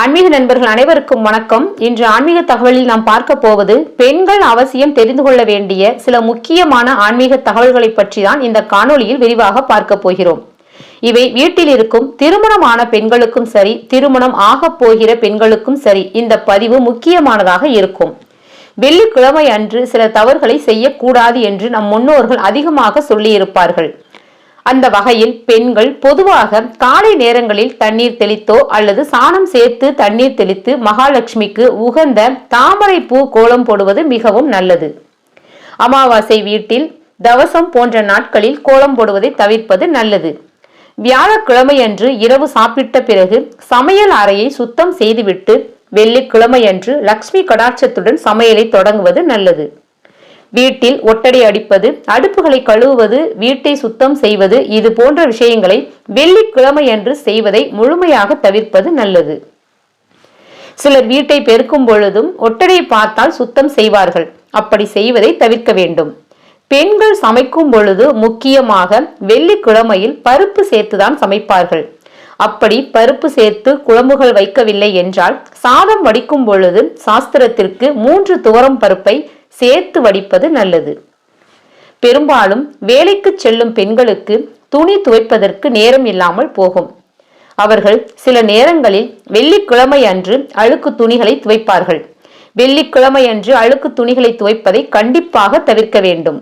ஆன்மீக நண்பர்கள் அனைவருக்கும் வணக்கம். இன்று ஆன்மீக தகவலில் நாம் பார்க்க போவது பெண்கள் அவசியம் தெரிந்து கொள்ள வேண்டிய சில முக்கியமான ஆன்மீக தகவல்களை பற்றி தான் இந்த காணொளியில் விரிவாக பார்க்க போகிறோம். இவை வீட்டில் இருக்கும் திருமணமான பெண்களுக்கும் சரி திருமணம் ஆகப் போகிற பெண்களுக்கும் சரி இந்த பதிவு முக்கியமானதாக இருக்கும். வெள்ளிக்கிழமை அன்று சில தவறுகளை செய்யக்கூடாது என்று நம் முன்னோர்கள் அதிகமாக சொல்லியிருப்பார்கள். அந்த வகையில் பெண்கள் பொதுவாக காலை நேரங்களில் தண்ணீர் தெளித்தோ அல்லது சாணம் சேர்த்து தண்ணீர் தெளித்து மகாலட்சுமிக்கு உகந்த தாமரை பூ கோலம் போடுவது மிகவும் நல்லது. அமாவாசை வீட்டில் தவசம் போன்ற நாட்களில் கோலம் போடுவதை தவிர்ப்பது நல்லது. வியாழக்கிழமையன்று இரவு சாப்பிட்ட பிறகு சமையல் அறையை சுத்தம் செய்துவிட்டு வெள்ளிக்கிழமையன்று லக்ஷ்மி கடாட்சத்துடன் சமையலை தொடங்குவது நல்லது. வீட்டில் ஒட்டடை அடிப்பது அடுப்புகளை கழுவுவது வீட்டை சுத்தம் செய்வது இது போன்ற விஷயங்களை வெள்ளிக்கிழமையன்று செய்வதை முழுமையாக தவிர்ப்பது நல்லது. சிலர் வீட்டை பெருக்கும் பொழுதும் ஒட்டடை பார்த்தால் சுத்தம் செய்வார்கள். அப்படி செய்வதை தவிர்க்க வேண்டும். பெண்கள் சமைக்கும் பொழுது முக்கியமாக வெள்ளிக்கிழமையில் பருப்பு சேர்த்துதான் சமைப்பார்கள். அப்படி பருப்பு சேர்த்து குழம்புகள் வைக்கவில்லை என்றால் சாதம் வடிக்கும் பொழுது சாஸ்திரத்திற்கு மூன்று துவரம் பருப்பை சேர்த்து வடிப்பது நல்லது. பெரும்பாலும் வேலைக்கு செல்லும் பெண்களுக்கு துணி துவைப்பதற்கு நேரம் இல்லாமல் போகும். அவர்கள் சில நேரங்களில் வெள்ளிக்கிழமை அன்று அழுக்கு துணிகளை துவைப்பார்கள். வெள்ளிக்கிழமை அன்று அழுக்கு துணிகளை துவைப்பதை கண்டிப்பாக தவிர்க்க வேண்டும்.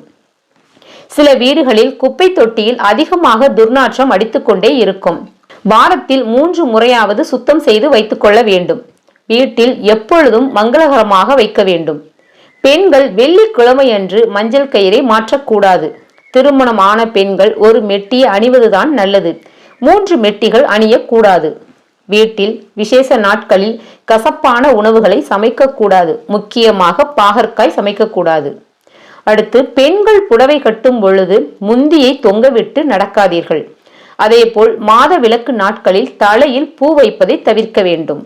சில வீடுகளில் குப்பை தொட்டியில் அதிகமாக துர்நாற்றம் அடித்துக்கொண்டே இருக்கும். வாரத்தில் மூன்று முறையாவது சுத்தம் செய்து வைத்துக்கொள்ள வேண்டும். வீட்டில் எப்பொழுதும் மங்களகரமாக வைக்க வேண்டும். பெண்கள் வெள்ளிக்கிழமையன்று மஞ்சள் கயிறை மாற்றக்கூடாது. திருமணம் ஆன பெண்கள் ஒரு மெட்டியை அணிவதுதான் நல்லது. மூன்று மெட்டிகள் அணியக்கூடாது. வீட்டில் விசேஷ நாட்களில் கசப்பான உணவுகளை சமைக்கக்கூடாது. முக்கியமாக பாகற்காய் சமைக்கக்கூடாது. அடுத்து பெண்கள் புடவை கட்டும் பொழுது முந்தியை தொங்கவிட்டு நடக்காதீர்கள். அதேபோல் மாத விளக்கு நாட்களில் தலையில் பூ வைப்பதை தவிர்க்க வேண்டும்.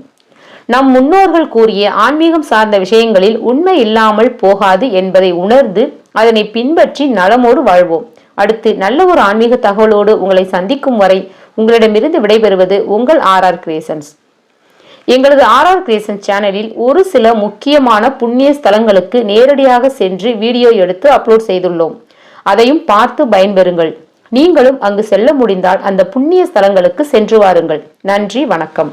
நம் முன்னோர்கள் கூறிய ஆன்மீகம் சார்ந்த விஷயங்களில் உண்மை இல்லாமல் போகாது என்பதை உணர்ந்து அதனை பின்பற்றி நலமோடு வாழ்வோம். அடுத்து நல்ல ஒரு ஆன்மீக தகவலோடு உங்களை சந்திக்கும் வரை உங்களிடமிருந்து விடைபெறுவது உங்கள் ஆர் ஆர் கிரியேஷன்ஸ் எங்களது ஆர் ஆர் கிரியேஷன் சேனலில் ஒரு சில முக்கியமான புண்ணிய ஸ்தலங்களுக்கு நேரடியாக சென்று வீடியோ எடுத்து அப்லோட் செய்துள்ளோம். அதையும் பார்த்து பயன்பெறுங்கள். நீங்களும் அங்கு செல்ல முடிந்தால் அந்த புண்ணிய ஸ்தலங்களுக்கு சென்று வாருங்கள். நன்றி வணக்கம்.